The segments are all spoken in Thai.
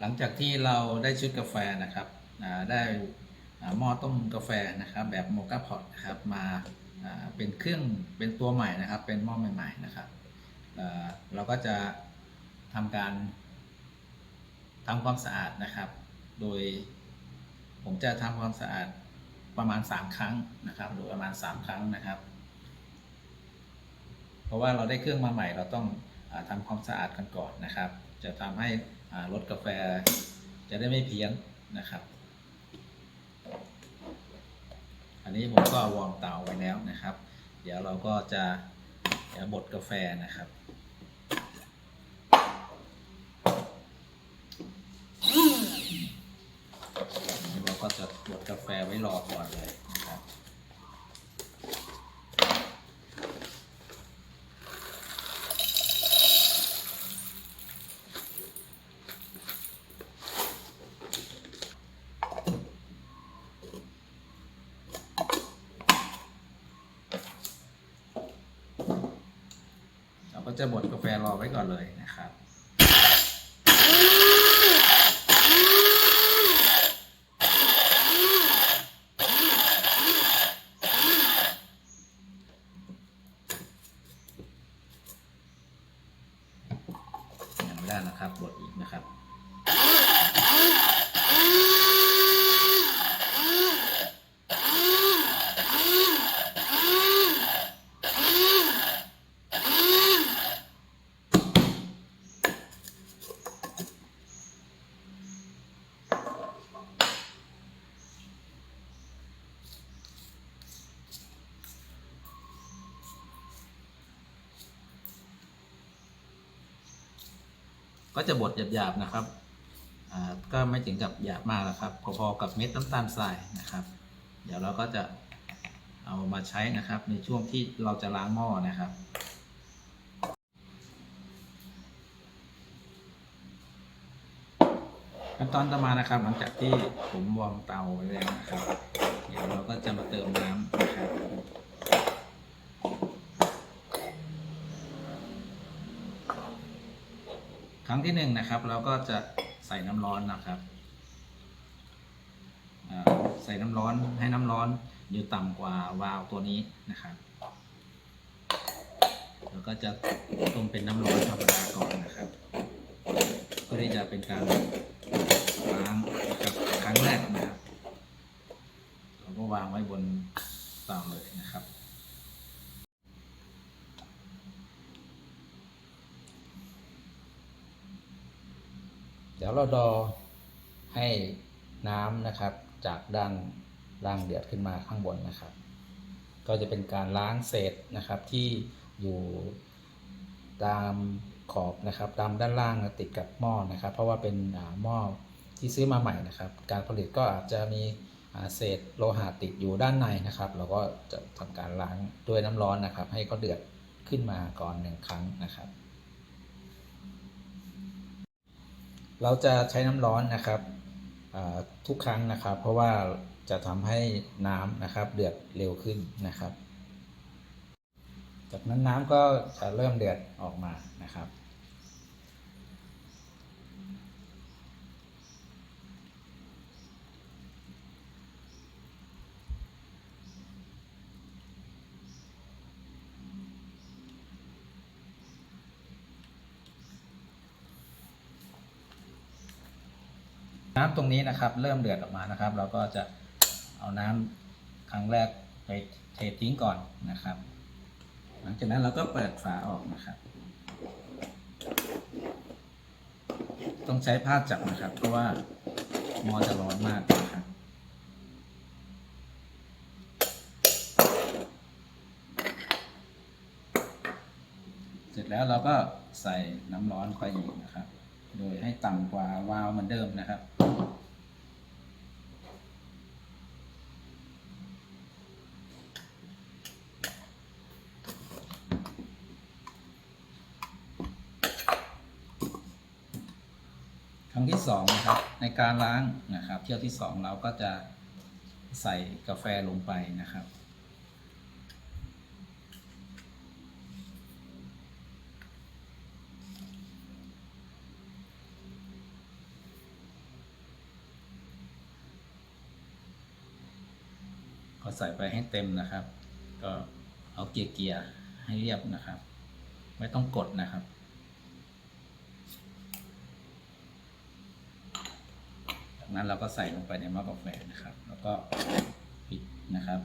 หลังจากที่เราได้ชุดกาแฟนะครับได้หม้อต้มกาแฟนะครับ แบบโมกาพอตนะครับมาเป็นเครื่องเป็นตัวใหม่นะครับ เป็นหม้อใหม่ ๆ นะครับเราก็จะทำการทำความสะอาดนะครับ โดยผมจะทำความสะอาดประมาณ 3 ครั้งนะครับ โดยประมาณ 3 ครั้งนะครับ เพราะว่าเราได้เครื่องมาใหม่ เราต้องอทำความสะอาดกันก่อนนะครับ จะทำให้ รสกาแฟจะได้ไม่เพี้ยนนะครับ อันนี้ผมก็วอร์มเตาไว้แล้วนะครับ เดี๋ยวเราก็จะจะบดกาแฟนะครับเราก็จะบดกาแฟไว้รอก่อนเลย เราก็จะบดกาแฟรอไว้ก่อนเลยนะครับ ยังไม่ได้นะครับบดอีกนะครับ ก็จะบดหยาบๆนะครับก็ไม่ถึงกับหยาบมากแล้วครับ พอๆกับเม็ดน้ำตาลทรายนะครับ เดี๋ยวเราก็จะเอามาใช้นะครับ ในช่วงที่เราจะล้างหม้อนะครับขั้นตอนต่อมานะครับ หลังจากที่ผมวอร์มเตาไว้แล้วนะครับ เดี๋ยวเราก็จะมาเติมน้ำนะครับ รั้งที่หนึ่งนะครับ เราก็จะใส่น้ำร้อนนะครับใส่น้ำร้อนให้น้ำร้อนอยู่ต่ำกว่าวาล์วตัวนี้นะครับแล้วก็จะต้มเป็นน้ำร้อนธรรมดาก่อนนะครับเพื่อที่จะเป็นการล้างนะครับครั้งแรกนะครับเราก็วางไว้บนเตาเลยนะครับ เดี๋ยวเรอให้น้ำนะครับ จากด้านล่างเดือดขึ้นมาข้างบนนะครับ ก็จะเป็นการล้างเศษนะครับที่อยู่ตามขอบนะครับตามด้านล่างติดกับหม้อนะครับ เพราะว่าเป็นหม้อที่ซื้อมาใหม่นะครับ การผลิตก็อาจจะมีเศษโลหะติดอยู่ด้านในนะครับ เราก็จะทำการล้างด้วยน้ำร้อนนะครับ ให้เขาเดือดขึ้นมาก่อนหนึ่งครั้งนะครับ เราจะใช้น้ำร้อนนะครับทุกครั้งนะครับ เพราะว่าจะทำให้น้ำนะครับเดือดเร็วขึ้นนะครับ จากนั้นน้ำก็จะเริ่มเดือดออกมานะครับ น้ำตรงนี้นะครับเริ่มเดือดออกมานะครับ เราก็จะเอาน้ำครั้งแรกไปเททิ้งก่อนนะครับ หลังจากนั้นเราก็เปิดฝาออกนะครับ ต้องใช้ผ้าจับนะครับ เพราะว่ามอจะร้อนมากนะครับเสร็จแล้วเราก็ใส่น้ำร้อนไปอีกนะครับ โดยให้ต่ำกว่าวาล์วเหมือนเดิมนะครับ ครั้งที่สองนะครับในการล้างนะครับ เที่ยวที่สองเราก็จะใส่กาแฟลงไปนะครับ ก็ใส่ไปให้เต็มนะครับ ก็เอาเกียร์ให้เรียบนะครับ ไม่ต้องกดนะครับ จากนั้นเราก็ใส่ลงไปในหม้อกาแฟนะครับ แล้วก็ปิดนะครับ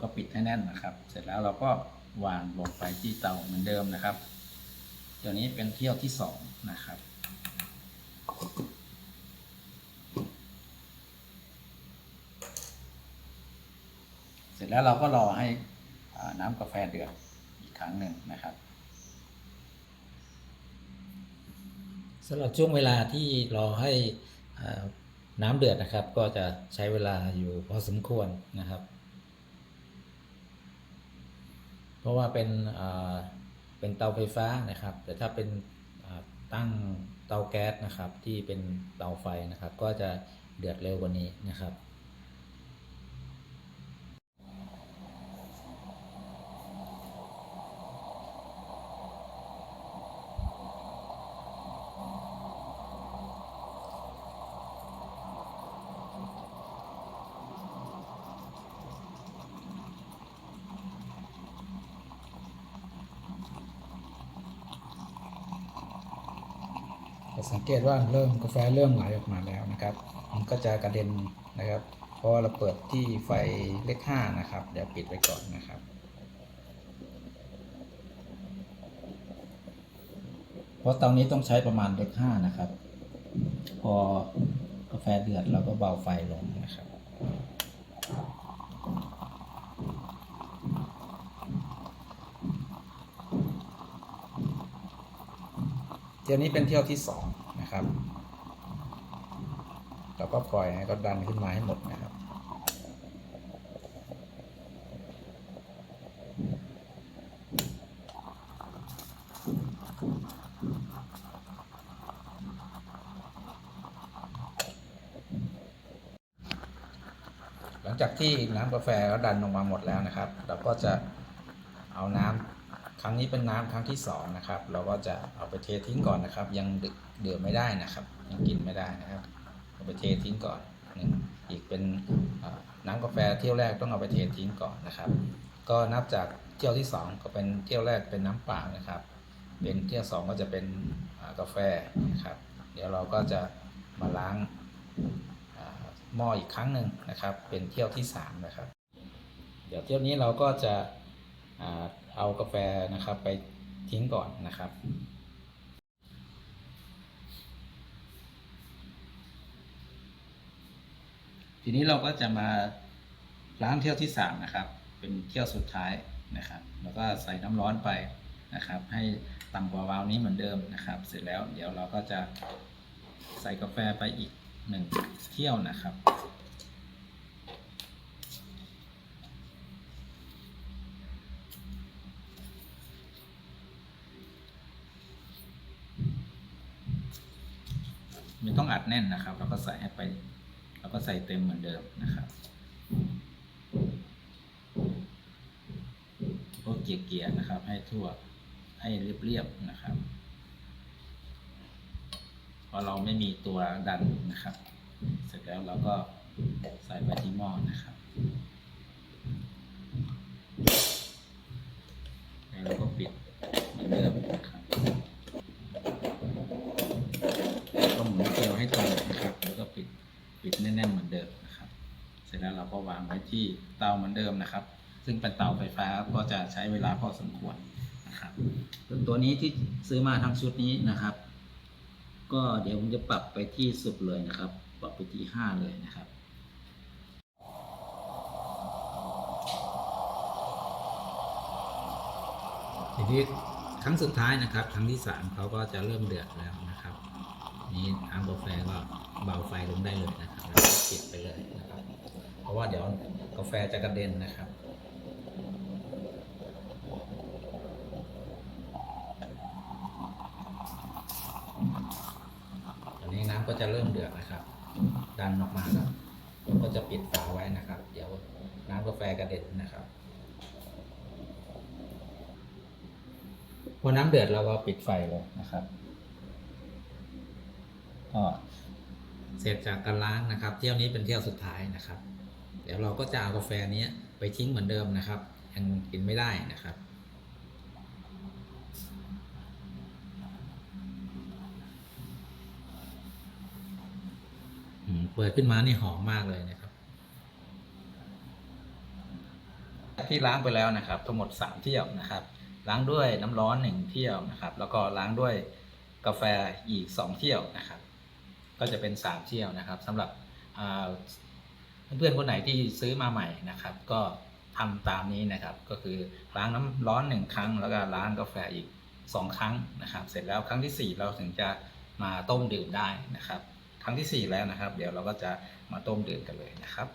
ก็ปิดให้ แน่นนะครับ เสร็จแล้วเราก็วางลงไปที่เตาเหมือนเดิมนะครับเดี๋ยวนี้เป็นเที่ยวที่สองนะครับ เสร็จแล้วเราก็รอให้น้ำกาแฟเดือดอีกครั้งหนึ่งนะครับสำหรับช่วงเวลาที่รอให้น้ำเดือดนะครับ ก็จะใช้เวลาอยู่พอสมควรนะครับ เพ ราะว่าเป็นเป็นเตาไฟฟ้านะครับ แต่ถ้าเป็นตั้งเตาแก๊สนะครับ ที่เป็นเตาไฟนะครับ ก็จะเดือดเร็วกว่านี้นะครับ สังเกตว่าเริ่มกาแฟเริ่มไหลออกมาแล้วนะครับ มันก็จะกระเด็นนะครับ เพราะเราเปิดที่ไฟเลขห้านะครับ เดี๋ยวปิดไว้ก่อนนะครับ เพราะเตานี้ต้องใช้ประมาณเลขห้านะครับ พอกาแฟเดือดเราก็เบาไฟลงนะครับเที่ยวนี้เป็นเที่ยวที่สอง นะครับ เราก็ปล่อยให้ก็ดันขึ้นมาให้หมดนะครับ หลังจากที่น้ำกาแฟก็ดันลงมาหมดแล้วนะครับ เราก็จะเอาน้ำ ครั้งนี้เป็นน้ำครั้งที่สองนะครับ เราก็จะเอาไปเททิ้งก่อนนะครับ ยังดื่มไม่ได้นะครับ ยังกินไม่ได้นะครับ เอาไปเททิ้งก่อนหนึ่งอีกเป็นน้ำกาแฟเที่ยวแรกต้องเอาไปเททิ้งก่อนนะครับ ก็นับจากเที่ยวที่สองก็เป็นเที่ยวแรกเป็นน้ำเปล่านะครับ เป็นเที่ยวสองก็จะเป็นกาแฟนะครับ เดี๋ยวเราก็จะมาล้างหม้ออีกครั้งหนึ่งนะครับ เป็นเที่ยวที่สามนะครับ เดี๋ยวเที่ยวนี้เราก็จะ เอากาแฟนะครับไปทิ้งก่อนนะครับ ทีนี้เราก็จะมาล้างเที่ยวที่สามนะครับ เป็นเที่ยวสุดท้ายนะครับ แล้วก็ใส่น้ำร้อนไปนะครับ ให้ต่ำกว่าวาล์วนี้เหมือนเดิมนะครับ เสร็จแล้วเดี๋ยวเราก็จะใส่กาแฟไปอีกหนึ่งเที่ยวนะครับ ต้องอัดแน่นนะครับ เราก็ใส่ให้ไป เราก็ใส่เต็มเหมือนเดิมนะครับก็เกลี่ยๆนะครับ ให้ทั่วให้เรียบๆนะครับพอเราไม่มีตัวดันนะครับ เสร็จแล้วเราก็ใส่ไปที่หม้อนะครับแล้วเราก็ปิดเหมือนเดิมนะครับ ก็หมุนเกลียวให้ตรงนะครับ แล้วก็ปิด ปิดแน่นๆเหมือนเดิมนะครับ เสร็จแล้วเราก็วางไว้ ที่เตาเหมือนเดิมนะครับ ซึ่งเป็นเตาไฟฟ้าก็จะใช้เวลาพอสมควรนะครับตัวนี้ที่ซื้อมาทั้งชุดนี้นะครับ ก็เดี๋ยวผมจะปรับไปที่สุดเลยนะครับ ปรับไปที่ห้าเลยนะครับทีนี้ครั้งสุดท้ายนะครับครั้งที่สามเขาก็จะเริ่มเดือดแล้วนะครับ นี่น้ำกาแฟก็เบาไฟลงได้เลยนะครับแล้วก็ปิดไปเลยนะครับ เพราะว่าเดี๋ยว กาแฟจะกระเด็นนะครับตอนนี้น้ำก็จะเริ่มเดือดนะครับ ดันออกมาแล้วก็จะปิดฝาไว้นะครับ เดี๋ยวน้ำกาแฟกระเด็นนะครับ พอน้ำเดือดเราก็ปิดไฟเลยนะครับก็เสร็จจากการล้างนะครับ เที่ยวนี้เป็นเที่ยวสุดท้ายนะครับ เดี๋ยวเราก็จะเอากาแฟนี้ไปทิ้งเหมือนเดิมนะครับ ยังกินไม่ได้นะครับเปิดขึ้นมานี่หอมมากเลยนะครับ ที่ล้างไปแล้วนะครับ ทั้งหมด 3 เที่ยวนะครับ ล้างด้วยน้ำร้อน1เที่ยวนะครับ แล้วก็ล้างด้วยกาแฟอีก 2 เที่ยวนะครับ ก็จะเป็น 3 เที่ยวนะครับสำหรับอ่า เพื่อนคนไหนที่ซื้อมาใหม่นะครับ ก็ทำตามนี้นะครับ ก็คือล้างน้ำร้อนหนึ่งครั้ง แล้วก็ล้างกาแฟอีก 2 ครั้งนะครับ เสร็จแล้วครั้งที่ 4 เราถึงจะมาต้มดื่มได้นะครับ ครั้งที่ 4 แล้วนะครับ เดี๋ยวเราก็จะมาต้มดื่มกันเลยนะครับ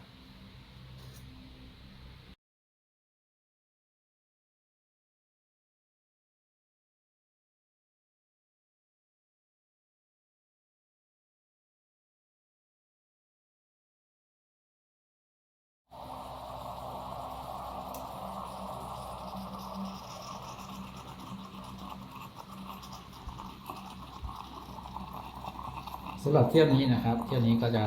สำหรับเที่ยวนี้นะครับ เที่ยวนี้ก็จะ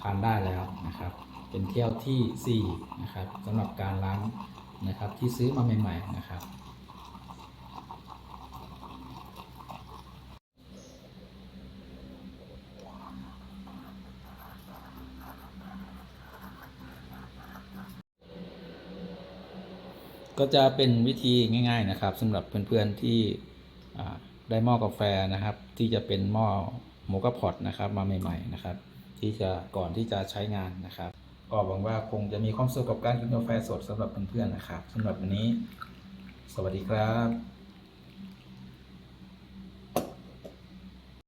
ทานได้แล้วนะครับ เป็นเที่ยวที่4นะครับสำหรับการล้างนะครับที่ซื้อมาใหม่ ๆนะครับ ก็จะเป็นวิธีง่าย ๆนะครับสำหรับเพื่อนๆที่อ่ได้หม้อกาแฟนะครับ ที่จะเป็นหม้อ โมกาพอตนะครับมาใหม่ๆนะครับ ที่จะก่อนที่จะใช้งานนะครับ ก็หวังว่าคงจะมีความสุขกับการกินกาแฟสดสำหรับเพื่อนๆนะครับสำหรับวันนี้ สวัสดีครับ